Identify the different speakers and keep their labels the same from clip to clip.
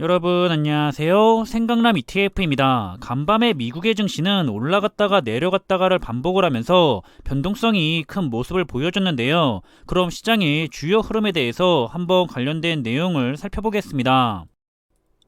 Speaker 1: 여러분 안녕하세요. 생강남 ETF입니다. 간밤에 미국의 증시는 올라갔다가 내려갔다가를 반복을 하면서 변동성이 큰 모습을 보여줬는데요. 그럼 시장의 주요 흐름에 대해서 한번 관련된 내용을 살펴보겠습니다.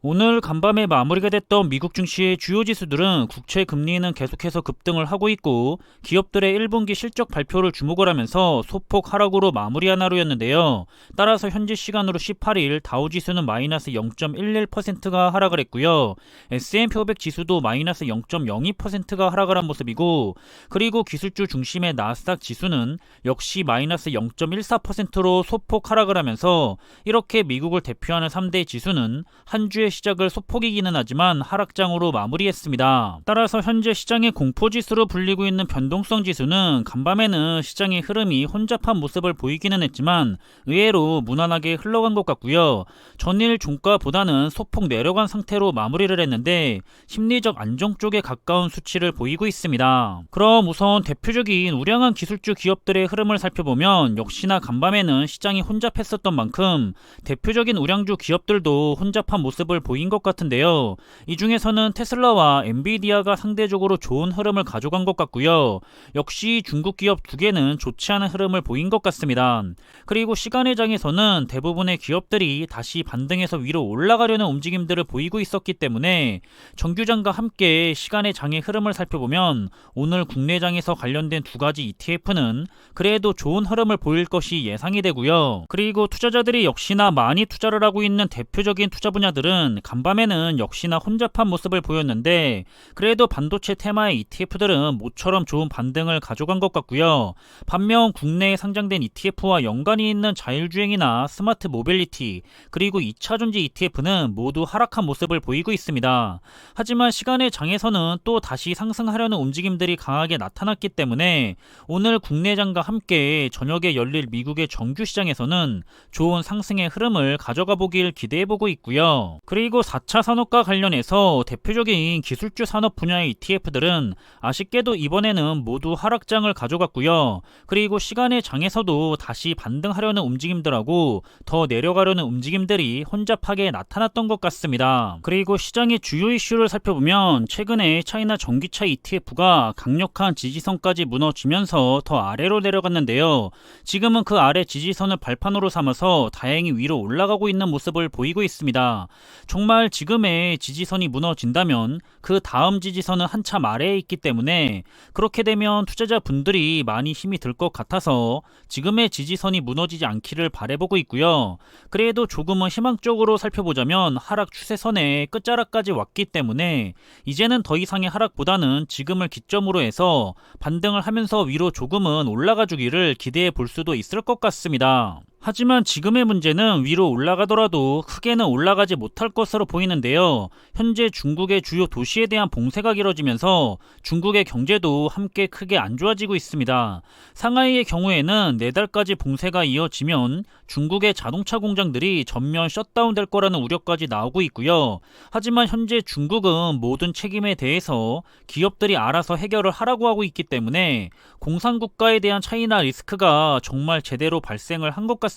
Speaker 1: 오늘 간밤에 마무리가 됐던 미국 증시의 주요 지수들은 국채 금리는 계속해서 급등을 하고 있고 기업들의 1분기 실적 발표를 주목을 하면서 소폭 하락으로 마무리한 하루였는데요. 따라서 현지 시간으로 18일 다우 지수는 마이너스 0.11%가 하락을 했고요. S&P 500 지수도 마이너스 0.02%가 하락을 한 모습이고 그리고 기술주 중심의 나스닥 지수는 역시 마이너스 0.14%로 소폭 하락을 하면서 이렇게 미국을 대표하는 3대 지수는 한 주의 시작을 소폭이기는 하지만 하락장으로 마무리했습니다. 따라서 현재 시장의 공포지수로 불리고 있는 변동성 지수는 간밤에는 시장의 흐름이 혼잡한 모습을 보이기는 했지만 의외로 무난하게 흘러간 것 같고요. 전일 종가보다는 소폭 내려간 상태로 마무리를 했는데 심리적 안정 쪽에 가까운 수치를 보이고 있습니다. 그럼 우선 대표적인 우량한 기술주 기업들의 흐름을 살펴보면 역시나 간밤에는 시장이 혼잡했었던 만큼 대표적인 우량주 기업들도 혼잡한 모습을 보인 것 같은데요. 이 중에서는 테슬라와 엔비디아가 상대적으로 좋은 흐름을 가져간 것 같고요. 역시 중국 기업 두 개는 좋지 않은 흐름을 보인 것 같습니다. 그리고 시간의 장에서는 대부분의 기업들이 다시 반등해서 위로 올라가려는 움직임들을 보이고 있었기 때문에 정규장과 함께 시간의 장의 흐름을 살펴보면 오늘 국내장에서 관련된 두 가지 ETF는 그래도 좋은 흐름을 보일 것이 예상이 되고요. 그리고 투자자들이 역시나 많이 투자를 하고 있는 대표적인 투자 분야들은 간밤에는 역시나 혼잡한 모습을 보였는데 그래도 반도체 테마의 ETF들은 모처럼 좋은 반등을 가져간 것 같고요. 반면 국내에 상장된 ETF와 연관이 있는 자율주행이나 스마트 모빌리티 그리고 2차전지 ETF는 모두 하락한 모습을 보이고 있습니다. 하지만 시간의 장에서는 또 다시 상승하려는 움직임들이 강하게 나타났기 때문에 오늘 국내 장과 함께 저녁에 열릴 미국의 정규 시장에서는 좋은 상승의 흐름을 가져가 보길 기대해 보고 있고요. 그리고 4차 산업과 관련해서 대표적인 기술주 산업 분야의 ETF들은 아쉽게도 이번에는 모두 하락장을 가져갔고요. 그리고 시간의 장에서도 다시 반등하려는 움직임들하고 더 내려가려는 움직임들이 혼잡하게 나타났던 것 같습니다. 그리고 시장의 주요 이슈를 살펴보면 최근에 차이나 전기차 ETF가 강력한 지지선까지 무너지면서 더 아래로 내려갔는데요. 지금은 그 아래 지지선을 발판으로 삼아서 다행히 위로 올라가고 있는 모습을 보이고 있습니다. 정말 지금의 지지선이 무너진다면 그 다음 지지선은 한참 아래에 있기 때문에 그렇게 되면 투자자 분들이 많이 힘이 들 것 같아서 지금의 지지선이 무너지지 않기를 바래보고 있고요. 그래도 조금은 희망적으로 살펴보자면 하락 추세선의 끝자락까지 왔기 때문에 이제는 더 이상의 하락보다는 지금을 기점으로 해서 반등을 하면서 위로 조금은 올라가 주기를 기대해 볼 수도 있을 것 같습니다. 하지만 지금의 문제는 위로 올라가더라도 크게는 올라가지 못할 것으로 보이는데요. 현재 중국의 주요 도시에 대한 봉쇄가 길어지면서 중국의 경제도 함께 크게 안 좋아지고 있습니다. 상하이의 경우에는 내달까지 봉쇄가 이어지면 중국의 자동차 공장들이 전면 셧다운 될 거라는 우려까지 나오고 있고요. 하지만 현재 중국은 모든 책임에 대해서 기업들이 알아서 해결을 하라고 하고 있기 때문에 공산국가에 대한 차이나 리스크가 정말 제대로 발생을 한 것 같습니다.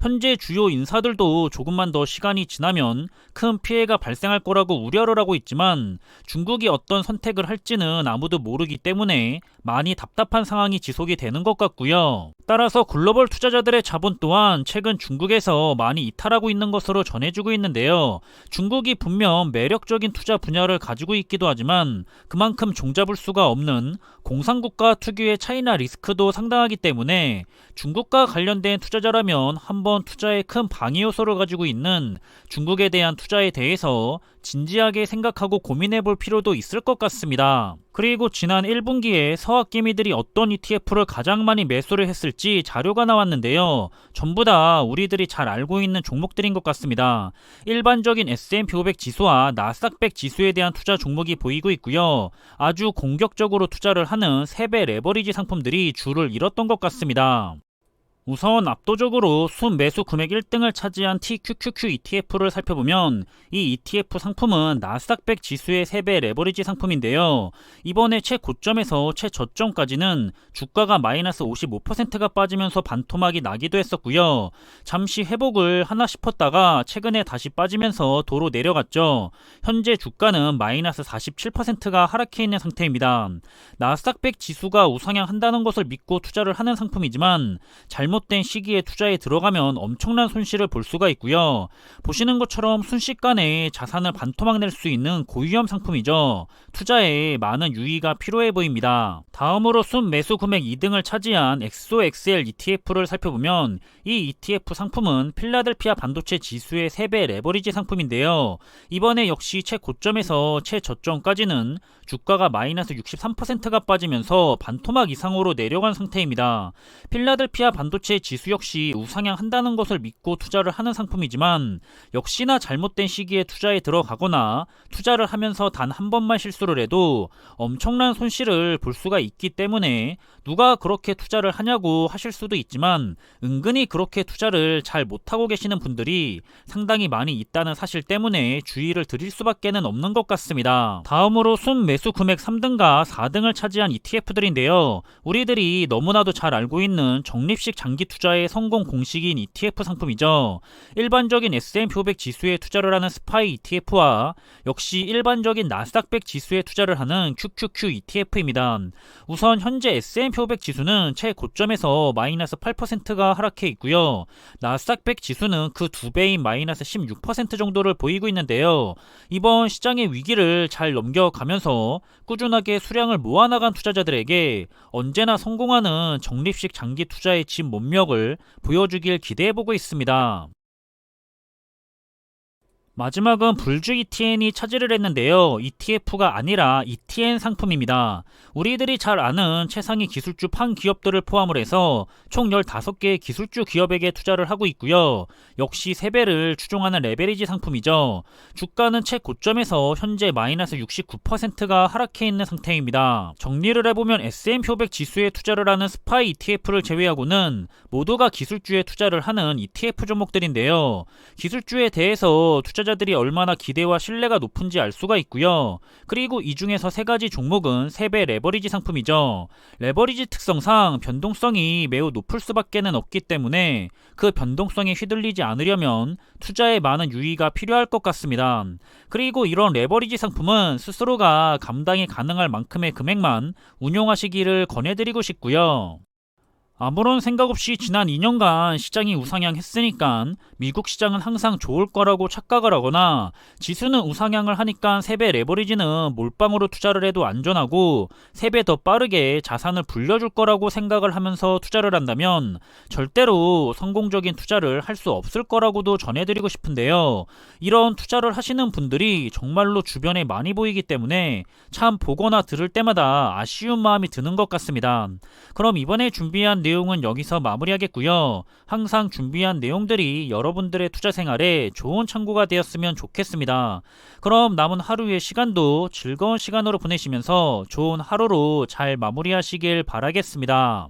Speaker 1: 현재 주요 인사들도 조금만 더 시간이 지나면 큰 피해가 발생할 거라고 우려를 하고 있지만 중국이 어떤 선택을 할지는 아무도 모르기 때문에 많이 답답한 상황이 지속이 되는 것 같고요. 따라서 글로벌 투자자들의 자본 또한 최근 중국에서 많이 이탈하고 있는 것으로 전해지고 있는데요. 중국이 분명 매력적인 투자 분야를 가지고 있기도 하지만 그만큼 종잡을 수가 없는 공산국가 특유의 차이나 리스크도 상당하기 때문에 중국과 관련된 투자자라면 한번 투자에 큰 방해 요소를 가지고 있는 중국에 대한 투자에 대해서 진지하게 생각하고 고민해 볼 필요도 있을 것 같습니다. 그리고 지난 1분기에 서학개미들이 어떤 ETF를 가장 많이 매수를 했을지 자료가 나왔는데요. 전부 다 우리들이 잘 알고 있는 종목들인 것 같습니다. 일반적인 S&P 500 지수와 나스닥 100 지수에 대한 투자 종목이 보이고 있고요. 아주 공격적으로 투자를 하는 3배 레버리지 상품들이 줄을 잃었던 것 같습니다. 우선 압도적으로 순매수 금액 1등을 차지한 TQQQ ETF를 살펴보면 이 ETF 상품은 나스닥100 지수의 3배 레버리지 상품인데요. 이번에 최고점에서 최저점까지는 주가가 마이너스 55%가 빠지면서 반토막이 나기도 했었고요. 잠시 회복을 하나 싶었다가 최근에 다시 빠지면서 도로 내려갔죠. 현재 주가는 마이너스 47%가 하락해 있는 상태입니다. 나스닥100 지수가 우상향 한다는 것을 믿고 투자를 하는 상품이지만 잘못 된 시기에 투자에 들어가면 엄청난 손실을 볼 수가 있고요. 보시는 것처럼 순식간에 자산을 반토막 낼 수 있는 고위험 상품이죠. 투자에 많은 유의가 필요해 보입니다. 다음으로 순 매수 금액 2등을 차지한 XOXL ETF를 살펴보면 이 ETF 상품은 필라델피아 반도체 지수의 3배 레버리지 상품인데요. 이번에 역시 최고점에서 최저점까지는 주가가 마이너스 63%가 빠지면서 반토막 이상으로 내려간 상태입니다. 필라델피아 반도체 지수 역시 우상향 한다는 것을 믿고 투자를 하는 상품이지만 역시나 잘못된 시기에 투자에 들어가거나 투자를 하면서 단 한 번만 실수를 해도 엄청난 손실을 볼 수가 있기 때문에 누가 그렇게 투자를 하냐고 하실 수도 있지만 은근히 그렇게 투자를 잘 못하고 계시는 분들이 상당히 많이 있다는 사실 때문에 주의를 드릴 수밖에는 없는 것 같습니다. 다음으로 순 매수 금액 3등과 4등을 차지한 ETF들인데요. 우리들이 너무나도 잘 알고 있는 적립식 장기 투자의 성공 공식인 ETF 상품이죠. 일반적인 S&P 500 지수에 투자를 하는 스파이 ETF와 역시 일반적인 나스닥 100 지수에 투자를 하는 QQQ ETF입니다. 우선 현재 S&P 500 지수는 최고점에서 마이너스 8%가 하락해 있고요. 나스닥 100 지수는 그 두 배인 마이너스 16% 정도를 보이고 있는데요. 이번 시장의 위기를 잘 넘겨가면서 꾸준하게 수량을 모아나간 투자자들에게 언제나 성공하는 적립식 장기 투자의 진몸 력을 보여주길 기대해보고 있습니다. 마지막은 불주 ETN이 차지를 했는데요. ETF가 아니라 ETN 상품입니다. 우리들이 잘 아는 최상위 기술주 판 기업들을 포함을 해서 총 15개의 기술주 기업에게 투자를 하고 있고요. 역시 3배를 추종하는 레베리지 상품이죠. 주가는 최 고점에서 현재 마이너스 69%가 하락해 있는 상태입니다. 정리를 해보면 S&P 500 지수에 투자를 하는 스파이 ETF를 제외하고는 모두가 기술주에 투자를 하는 ETF 종목들인데요. 기술주에 대해서 투자 투자자들이 얼마나 기대와 신뢰가 높은지 알 수가 있고요. 그리고 이 중에서 세 가지 종목은 3배 레버리지 상품이죠. 레버리지 특성상 변동성이 매우 높을 수밖에는 없기 때문에 그 변동성에 휘둘리지 않으려면 투자에 많은 유의가 필요할 것 같습니다. 그리고 이런 레버리지 상품은 스스로가 감당이 가능할 만큼의 금액만 운용하시기를 권해드리고 싶고요. 아무런 생각 없이 지난 2년간 시장이 우상향했으니까 미국 시장은 항상 좋을 거라고 착각을 하거나 지수는 우상향을 하니까 3배 레버리지는 몰빵으로 투자를 해도 안전하고 3배 더 빠르게 자산을 불려줄 거라고 생각을 하면서 투자를 한다면 절대로 성공적인 투자를 할 수 없을 거라고도 전해드리고 싶은데요. 이런 투자를 하시는 분들이 정말로 주변에 많이 보이기 때문에 참 보거나 들을 때마다 아쉬운 마음이 드는 것 같습니다. 그럼 이번에 준비한 내용은 여기서 마무리하겠고요. 항상 준비한 내용들이 여러분들의 투자 생활에 좋은 참고가 되었으면 좋겠습니다. 그럼 남은 하루의 시간도 즐거운 시간으로 보내시면서 좋은 하루로 잘 마무리하시길 바라겠습니다.